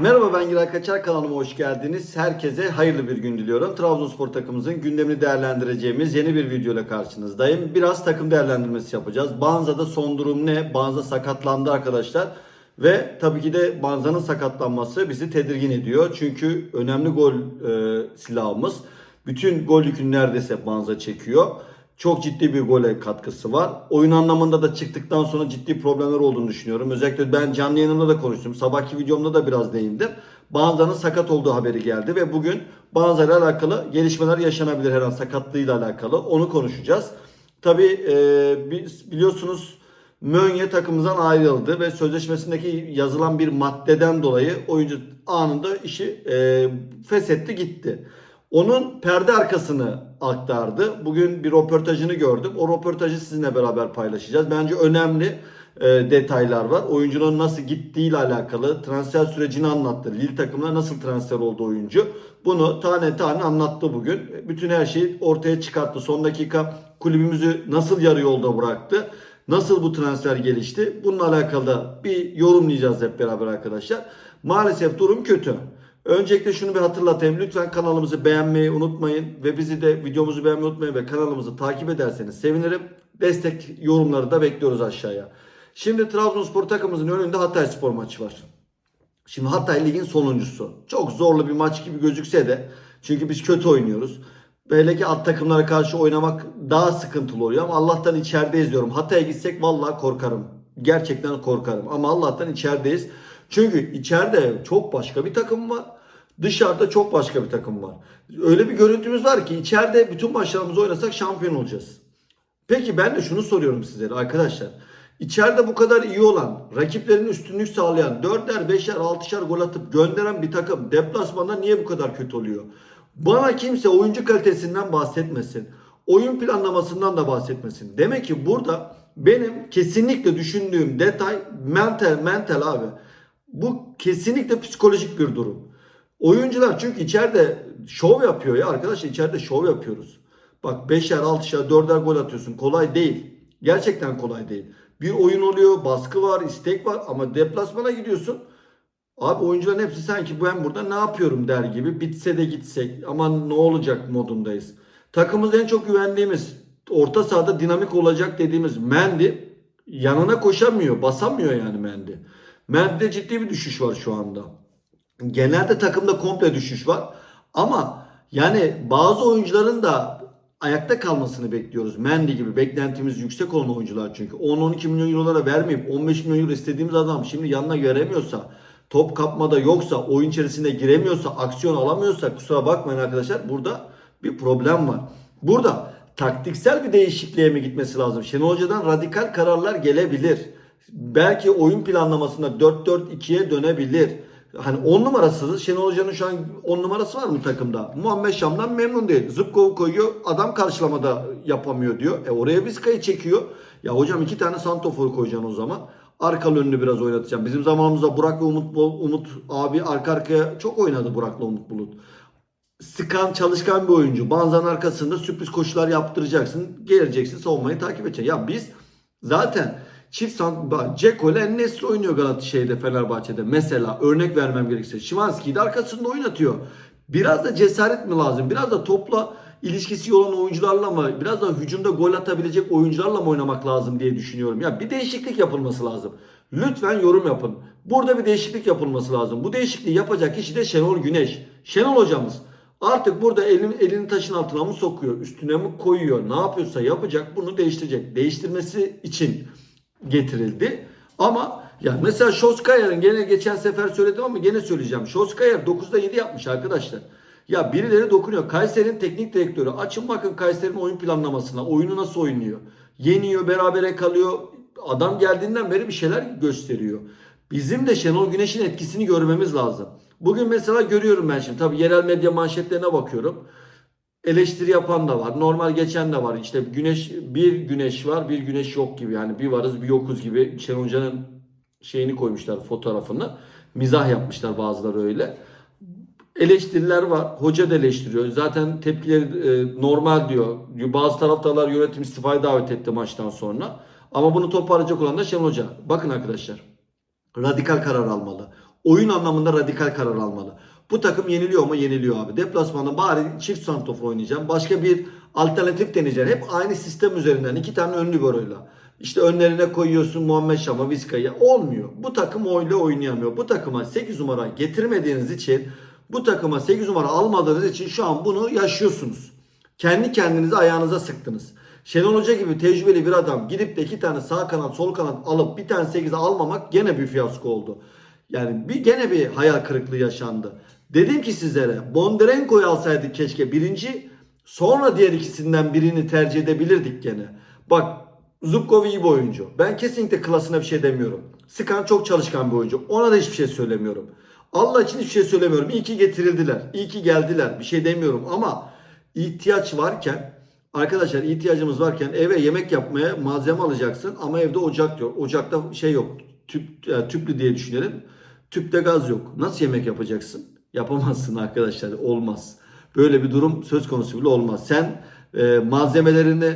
Merhaba ben Giray Kaçar kanalıma hoş geldiniz. Herkese hayırlı bir gün diliyorum. Trabzonspor takımımızın gündemini değerlendireceğimiz yeni bir video ile karşınızdayım. Biraz takım değerlendirmesi yapacağız. Banza'da son durum ne? Banza sakatlandı arkadaşlar. Ve tabii ki de Banza'nın sakatlanması bizi tedirgin ediyor. Çünkü önemli gol e, silahımız. Bütün gol yükünü neredeyse Banza çekiyor. Çok ciddi bir gole katkısı var. Oyun anlamında da çıktıktan sonra ciddi problemler olduğunu düşünüyorum. Özellikle ben canlı yayınımda da konuştum. Sabahki videomda da biraz değindim. Banza'nın sakat olduğu haberi geldi ve bugün Banza ile alakalı gelişmeler yaşanabilir her an sakatlığıyla alakalı. Onu konuşacağız. Tabii e, biliyorsunuz Mönye takımımızdan ayrıldı ve sözleşmesindeki yazılan bir maddeden dolayı oyuncu anında işi e, feshetti gitti. Onun perde arkasını aktardı. Bugün bir röportajını gördüm. O röportajı sizinle beraber paylaşacağız. Bence önemli e, detaylar var. Oyuncunun nasıl gittiğiyle alakalı transfer sürecini anlattı. Lille takımına nasıl transfer oldu oyuncu. Bunu tane tane anlattı bugün. Bütün her şeyi ortaya çıkarttı. Son dakika kulübümüzü nasıl yarı yolda bıraktı. Nasıl bu transfer gelişti? Bununla alakalı da bir yorumlayacağız hep beraber arkadaşlar. Maalesef durum kötü. Öncelikle şunu bir hatırlatayım. Lütfen kanalımızı beğenmeyi unutmayın. Ve bizi de videomuzu beğenmeyi unutmayın ve kanalımızı takip ederseniz sevinirim. Destek yorumları da bekliyoruz aşağıya. Şimdi Trabzonspor takımımızın önünde Hatay Spor maçı var. Şimdi Hatay ligin sonuncusu. Çok zorlu bir maç gibi gözükse de çünkü biz kötü oynuyoruz. Böyle ki alt takımlara karşı oynamak daha sıkıntılı oluyor ama Allah'tan içerideyiz diyorum. Hatay'a gitsek vallahi korkarım. Gerçekten korkarım ama Allah'tan içerideyiz. Çünkü içeride çok başka bir takım var. Dışarıda çok başka bir takım var. Öyle bir görüntümüz var ki içeride bütün maçlarımızı oynasak şampiyon olacağız. Peki ben de şunu soruyorum sizlere arkadaşlar. İçeride bu kadar iyi olan, rakiplerin üstünlük sağlayan, 4'er, 5'er, 6'şer gol atıp gönderen bir takım deplasmanda niye bu kadar kötü oluyor? Bana kimse oyuncu kalitesinden bahsetmesin. Oyun planlamasından da bahsetmesin. Demek ki burada benim kesinlikle düşündüğüm detay mental mental abi. Bu kesinlikle psikolojik bir durum. Oyuncular çünkü içeride şov yapıyor ya arkadaşlar içeride şov yapıyoruz. Bak 5'er 6'şer 4'er gol atıyorsun kolay değil. Gerçekten kolay değil. Bir oyun oluyor, baskı var, istek var ama deplasmana gidiyorsun. Abi oyuncuların hepsi sanki ben burada ne yapıyorum der gibi bitse de gitsek aman ne olacak modundayız. Takımımız en çok güvendiğimiz orta sahada dinamik olacak dediğimiz Mendy yanına koşamıyor, basamıyor yani Mendy. Mendy'de ciddi bir düşüş var şu anda. Genelde takımda komple düşüş var. Ama yani bazı oyuncuların da ayakta kalmasını bekliyoruz. Mendy gibi beklentimiz yüksek olan oyuncular çünkü. 10-12 milyon eurolara vermeyip 15 milyon euro istediğimiz adam şimdi yanına göremiyorsa, top kapmada yoksa, oyun içerisine giremiyorsa, aksiyon alamıyorsa kusura bakmayın arkadaşlar burada bir problem var. Burada taktiksel bir değişikliğe mi gitmesi lazım? Şenol Hoca'dan radikal kararlar gelebilir. Belki oyun planlamasında 4-4-2'ye dönebilir. Hani 10 numarasız Şenol Hoca'nın şu an 10 numarası var mı takımda? Muhammed Şam'dan memnun değil. Zıpkov'u koyuyor adam karşılamada yapamıyor diyor. E oraya Vizca'yı çekiyor. Ya hocam iki tane santofor koyacaksın o zaman. Arkalı önünü biraz oynatacağım. Bizim zamanımızda Burak ve Umut, Umut abi arka arkaya çok oynadı Burak'la Umut Bulut. Sıkan, çalışkan bir oyuncu. Banzan arkasında sürpriz koşular yaptıracaksın. Geleceksin savunmayı takip edeceksin. Ya biz zaten çift sant Ceko ile Enes'le oynuyor Galatasaray'da Fenerbahçe'de. Mesela örnek vermem gerekirse. Şimanski'yi de arkasında oynatıyor. Biraz da cesaret mi lazım? Biraz da topla ilişkisi olan oyuncularla mı? Biraz da hücumda gol atabilecek oyuncularla mı oynamak lazım diye düşünüyorum. Ya bir değişiklik yapılması lazım. Lütfen yorum yapın. Burada bir değişiklik yapılması lazım. Bu değişikliği yapacak kişi de Şenol Güneş. Şenol hocamız artık burada elini, elini taşın altına mı sokuyor? Üstüne mi koyuyor? Ne yapıyorsa yapacak. Bunu değiştirecek. Değiştirmesi için getirildi. Ama ya mesela Şoskayer'in gene geçen sefer söyledim ama gene söyleyeceğim. Şoskayer 9'da 7 yapmış arkadaşlar. Ya birileri dokunuyor. Kayseri'nin teknik direktörü. Açın bakın Kayseri'nin oyun planlamasına. Oyunu nasıl oynuyor? Yeniyor, berabere kalıyor. Adam geldiğinden beri bir şeyler gösteriyor. Bizim de Şenol Güneş'in etkisini görmemiz lazım. Bugün mesela görüyorum ben şimdi. Tabii yerel medya manşetlerine bakıyorum. Eleştiri yapan da var. Normal geçen de var. İşte güneş bir güneş var, bir güneş yok gibi. Yani bir varız, bir yokuz gibi. Şenol Hoca'nın şeyini koymuşlar fotoğrafını. Mizah yapmışlar bazıları öyle eleştiriler var. Hoca da eleştiriyor. Zaten tepkileri e, normal diyor. Bazı taraftarlar yönetim istifaya davet etti maçtan sonra. Ama bunu toparlayacak olan da Şenol Hoca. Bakın arkadaşlar. Radikal karar almalı. oyun anlamında radikal karar almalı. Bu takım yeniliyor mu? Yeniliyor abi. Deplasmanda bari çift santofor oynayacağım. Başka bir alternatif deneyeceğim. Hep aynı sistem üzerinden iki tane ön liberoyla. İşte önlerine koyuyorsun Muhammed Şam'a, Vizca'ya. Olmuyor. Bu takım öyle oynayamıyor. Bu takıma 8 numara getirmediğiniz için bu takıma 8 numara almadığınız için şu an bunu yaşıyorsunuz. Kendi kendinizi ayağınıza sıktınız. Şenol Hoca gibi tecrübeli bir adam gidip de iki tane sağ kanat sol kanat alıp bir tane 8'e almamak gene bir fiyasko oldu. Yani bir gene bir hayal kırıklığı yaşandı. Dedim ki sizlere Bondarenko'yu alsaydık keşke birinci sonra diğer ikisinden birini tercih edebilirdik gene. Bak Zubkov iyi bir oyuncu. Ben kesinlikle klasına bir şey demiyorum. Sıkan çok çalışkan bir oyuncu. Ona da hiçbir şey söylemiyorum. Allah için hiçbir şey söylemiyorum. İyi ki getirildiler. İyi ki geldiler. Bir şey demiyorum ama ihtiyaç varken arkadaşlar ihtiyacımız varken eve yemek yapmaya malzeme alacaksın ama evde ocak yok. Ocakta şey yok. Tüp, yani tüplü diye düşünelim. Tüpte gaz yok. Nasıl yemek yapacaksın? Yapamazsın arkadaşlar. Olmaz. Böyle bir durum söz konusu bile olmaz. Sen e, malzemelerini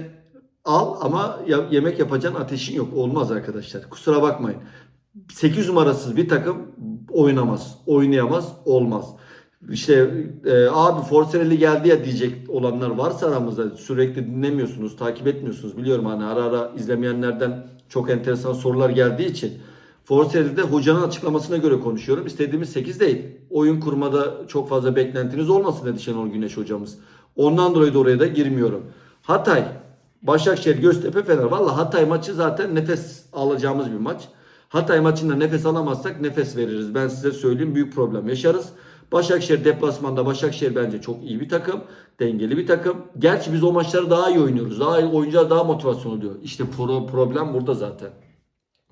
al ama ya- yemek yapacağın ateşin yok. Olmaz arkadaşlar. Kusura bakmayın. 8 numarasız bir takım oynamaz. Oynayamaz. Olmaz. İşte e, abi Forcerelli geldi ya diyecek olanlar varsa aramızda sürekli dinlemiyorsunuz, takip etmiyorsunuz. Biliyorum hani ara ara izlemeyenlerden çok enteresan sorular geldiği için. Forcerelli'de hocanın açıklamasına göre konuşuyorum. İstediğimiz 8 değil. Oyun kurmada çok fazla beklentiniz olmasın dedi Şenol Güneş hocamız. Ondan dolayı da oraya da girmiyorum. Hatay, Başakşehir, Göztepe, Fener. Valla Hatay maçı zaten nefes alacağımız bir maç. Hatay maçında nefes alamazsak nefes veririz. Ben size söyleyeyim büyük problem yaşarız. Başakşehir deplasmanda Başakşehir bence çok iyi bir takım. Dengeli bir takım. Gerçi biz o maçları daha iyi oynuyoruz. Daha iyi oyuncular daha motivasyon oluyor. İşte pro, problem burada zaten.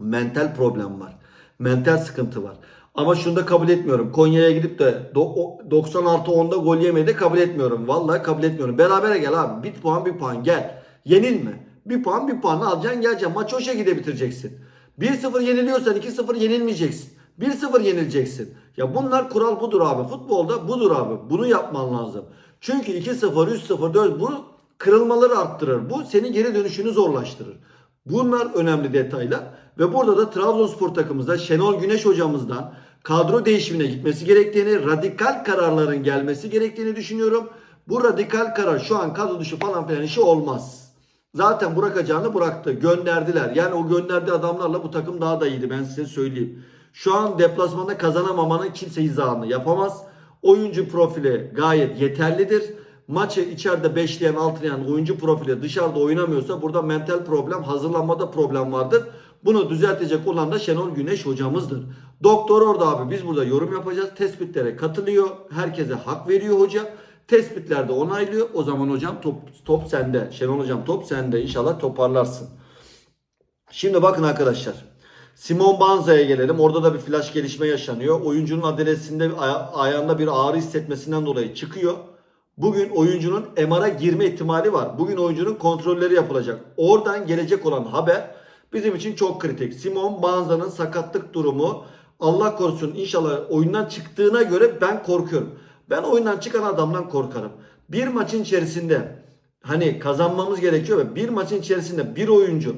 Mental problem var. Mental sıkıntı var. Ama şunu da kabul etmiyorum. Konya'ya gidip de do- o- 90 artı 10'da gol yemeyi de kabul etmiyorum. Vallahi kabul etmiyorum. Berabere gel abi. Bir puan bir puan gel. Yenilme. Bir puan bir puan alacaksın geleceksin. Maçı o şekilde bitireceksin. 1-0 yeniliyorsan 2-0 yenilmeyeceksin. 1-0 yenileceksin. Ya bunlar kural budur abi. Futbolda budur abi. Bunu yapman lazım. Çünkü 2-0, 3-0, 4 bu kırılmaları arttırır. Bu senin geri dönüşünü zorlaştırır. Bunlar önemli detaylar. Ve burada da Trabzonspor takımımızda Şenol Güneş hocamızdan kadro değişimine gitmesi gerektiğini, radikal kararların gelmesi gerektiğini düşünüyorum. Bu radikal karar şu an kadro dışı falan filan işi olmaz. Zaten bırakacağını bıraktı. Gönderdiler. Yani o gönderdiği adamlarla bu takım daha da iyiydi ben size söyleyeyim. Şu an deplasmanda kazanamamanın kimse izahını yapamaz. Oyuncu profili gayet yeterlidir. Maçı içeride beşleyen, altılayan oyuncu profili dışarıda oynamıyorsa burada mental problem, hazırlanmada problem vardır. Bunu düzeltecek olan da Şenol Güneş hocamızdır. Doktor orada abi biz burada yorum yapacağız. Tespitlere katılıyor. Herkese hak veriyor hoca. Tespitlerde onaylıyor. O zaman hocam top, top sende. Şenol hocam top sende. İnşallah toparlarsın. Şimdi bakın arkadaşlar. Simon Banza'ya gelelim. Orada da bir flash gelişme yaşanıyor. Oyuncunun adresinde aya- ayağında bir ağrı hissetmesinden dolayı çıkıyor. Bugün oyuncunun MR'a girme ihtimali var. Bugün oyuncunun kontrolleri yapılacak. Oradan gelecek olan haber bizim için çok kritik. Simon Banza'nın sakatlık durumu Allah korusun inşallah oyundan çıktığına göre ben korkuyorum. Ben oyundan çıkan adamdan korkarım. Bir maçın içerisinde hani kazanmamız gerekiyor ve bir maçın içerisinde bir oyuncu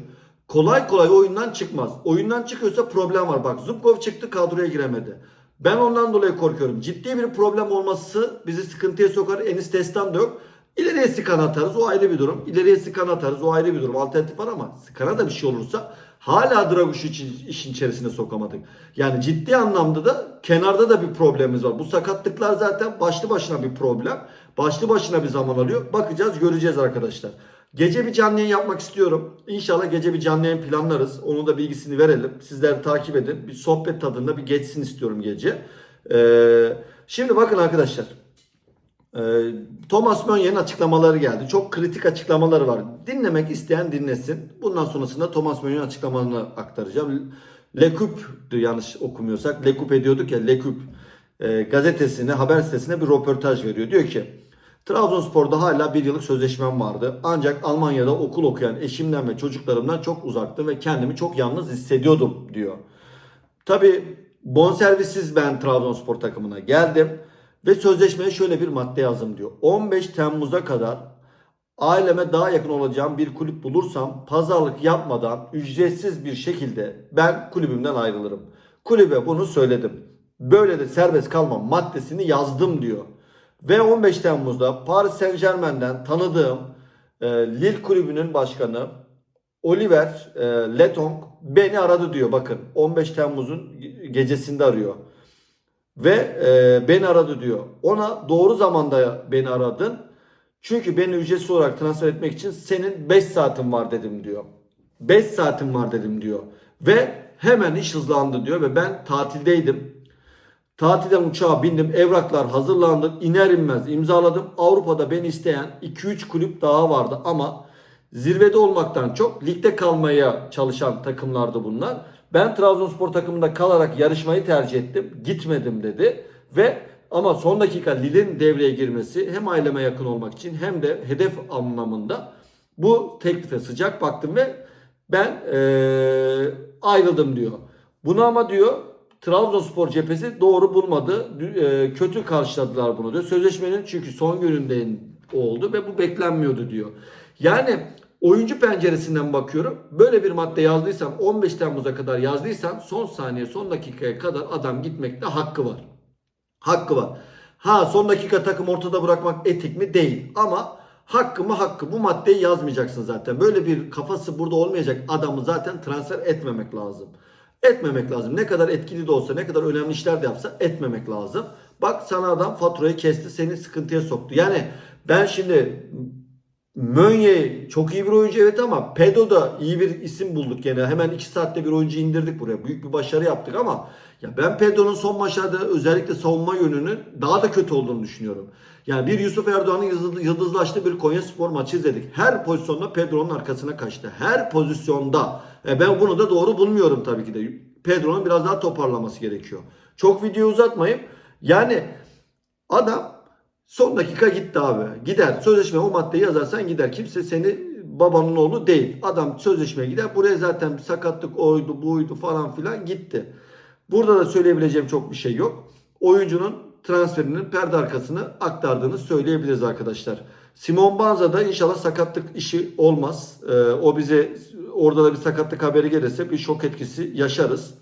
kolay kolay oyundan çıkmaz. Oyundan çıkıyorsa problem var. Bak Zubkov çıktı kadroya giremedi. Ben ondan dolayı korkuyorum. Ciddi bir problem olması bizi sıkıntıya sokar. Enis Destan da yok. İleriye Sikan atarız o ayrı bir durum. İleriye Sikan atarız o ayrı bir durum. Alternatif var ama Sikan'a da bir şey olursa hala Draguş'u işin içerisine sokamadık. Yani ciddi anlamda da kenarda da bir problemimiz var. Bu sakatlıklar zaten başlı başına bir problem. Başlı başına bir zaman alıyor. Bakacağız göreceğiz arkadaşlar. Gece bir canlı yayın yapmak istiyorum. İnşallah gece bir canlı yayın planlarız. Onun da bilgisini verelim. Sizler takip edin. Bir sohbet tadında bir geçsin istiyorum gece. Ee, şimdi bakın arkadaşlar. Ee, Thomas Mönch'in açıklamaları geldi. Çok kritik açıklamaları var. Dinlemek isteyen dinlesin. Bundan sonrasında Thomas Mönch'in açıklamalarını aktaracağım. Leküp'tü yanlış okumuyorsak. Leküp ediyorduk ya Leküp e, gazetesine, haber sitesine bir röportaj veriyor. Diyor ki Trabzonspor'da hala bir yıllık sözleşmem vardı. Ancak Almanya'da okul okuyan eşimden ve çocuklarımdan çok uzaktım ve kendimi çok yalnız hissediyordum diyor. Tabi bonservissiz ben Trabzonspor takımına geldim ve sözleşmeye şöyle bir madde yazdım diyor. 15 Temmuz'a kadar aileme daha yakın olacağım bir kulüp bulursam pazarlık yapmadan ücretsiz bir şekilde ben kulübümden ayrılırım. Kulübe bunu söyledim. böyle de serbest kalma maddesini yazdım diyor. Ve 15 Temmuz'da Paris Saint Germain'den tanıdığım e, Lille kulübünün başkanı Oliver e, Letong beni aradı diyor bakın 15 Temmuz'un gecesinde arıyor. Ve e, beni aradı diyor. Ona doğru zamanda beni aradın. Çünkü beni ücretsiz olarak transfer etmek için senin 5 saatin var dedim diyor. 5 saatin var dedim diyor. Ve hemen iş hızlandı diyor ve ben tatildeydim. Tatilden uçağa bindim. Evraklar hazırlandı. iner inmez imzaladım. Avrupa'da beni isteyen 2-3 kulüp daha vardı ama zirvede olmaktan çok ligde kalmaya çalışan takımlardı bunlar. Ben Trabzonspor takımında kalarak yarışmayı tercih ettim. Gitmedim dedi. Ve ama son dakika Lille'in devreye girmesi hem aileme yakın olmak için hem de hedef anlamında bu teklife sıcak baktım ve ben eee, ayrıldım diyor. Bunu ama diyor Trabzonspor cephesi doğru bulmadı. Eee, kötü karşıladılar bunu diyor. Sözleşmenin çünkü son gününde oldu ve bu beklenmiyordu diyor. Yani oyuncu penceresinden bakıyorum. Böyle bir madde yazdıysan 15 Temmuz'a kadar yazdıysan son saniye son dakikaya kadar adam gitmekte hakkı var. Hakkı var. Ha son dakika takım ortada bırakmak etik mi? Değil. Ama hakkı mı hakkı bu maddeyi yazmayacaksın zaten. Böyle bir kafası burada olmayacak adamı zaten transfer etmemek lazım. Etmemek lazım. Ne kadar etkili de olsa ne kadar önemli işler de yapsa etmemek lazım. Bak sana adam faturayı kesti seni sıkıntıya soktu. Yani ben şimdi Mönye çok iyi bir oyuncu evet ama Pedo da iyi bir isim bulduk gene. Hemen 2 saatte bir oyuncu indirdik buraya. Büyük bir başarı yaptık ama ya ben Pedro'nun son maçlarda özellikle savunma yönünün daha da kötü olduğunu düşünüyorum. Yani bir Yusuf Erdoğan'ın yıldız- yıldızlaştığı bir Konya Spor maçı izledik. Her pozisyonda Pedro'nun arkasına kaçtı. Her pozisyonda. E ben bunu da doğru bulmuyorum tabii ki de. Pedro'nun biraz daha toparlaması gerekiyor. Çok video uzatmayayım. Yani adam Son dakika gitti abi. Gider. Sözleşme o maddeyi yazarsan gider. Kimse seni babanın oğlu değil. Adam sözleşmeye gider. Buraya zaten sakatlık oydu buydu falan filan gitti. Burada da söyleyebileceğim çok bir şey yok. Oyuncunun transferinin perde arkasını aktardığını söyleyebiliriz arkadaşlar. Simon Banza da inşallah sakatlık işi olmaz. Ee, o bize orada da bir sakatlık haberi gelirse bir şok etkisi yaşarız.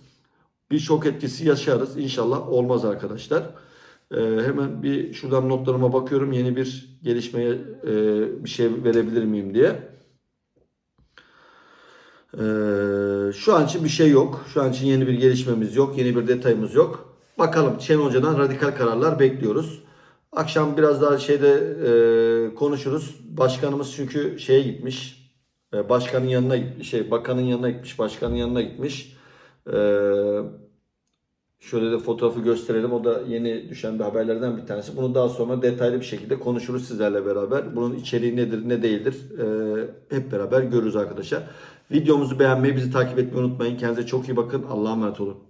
Bir şok etkisi yaşarız. İnşallah olmaz arkadaşlar. Ee, hemen bir şuradan notlarıma bakıyorum. Yeni bir gelişmeye e, bir şey verebilir miyim diye. Ee, şu an için bir şey yok. Şu an için yeni bir gelişmemiz yok. Yeni bir detayımız yok. Bakalım Şenol Hoca'dan radikal kararlar bekliyoruz. Akşam biraz daha şeyde e, konuşuruz. Başkanımız çünkü şeye gitmiş. E, başkanın yanına. Şey, bakanın yanına gitmiş. Başkanın yanına gitmiş. Eee Şöyle de fotoğrafı gösterelim. O da yeni düşen bir haberlerden bir tanesi. Bunu daha sonra detaylı bir şekilde konuşuruz sizlerle beraber. Bunun içeriği nedir, ne değildir ee, hep beraber görürüz arkadaşlar. Videomuzu beğenmeyi, bizi takip etmeyi unutmayın. Kendinize çok iyi bakın. Allah'a emanet olun.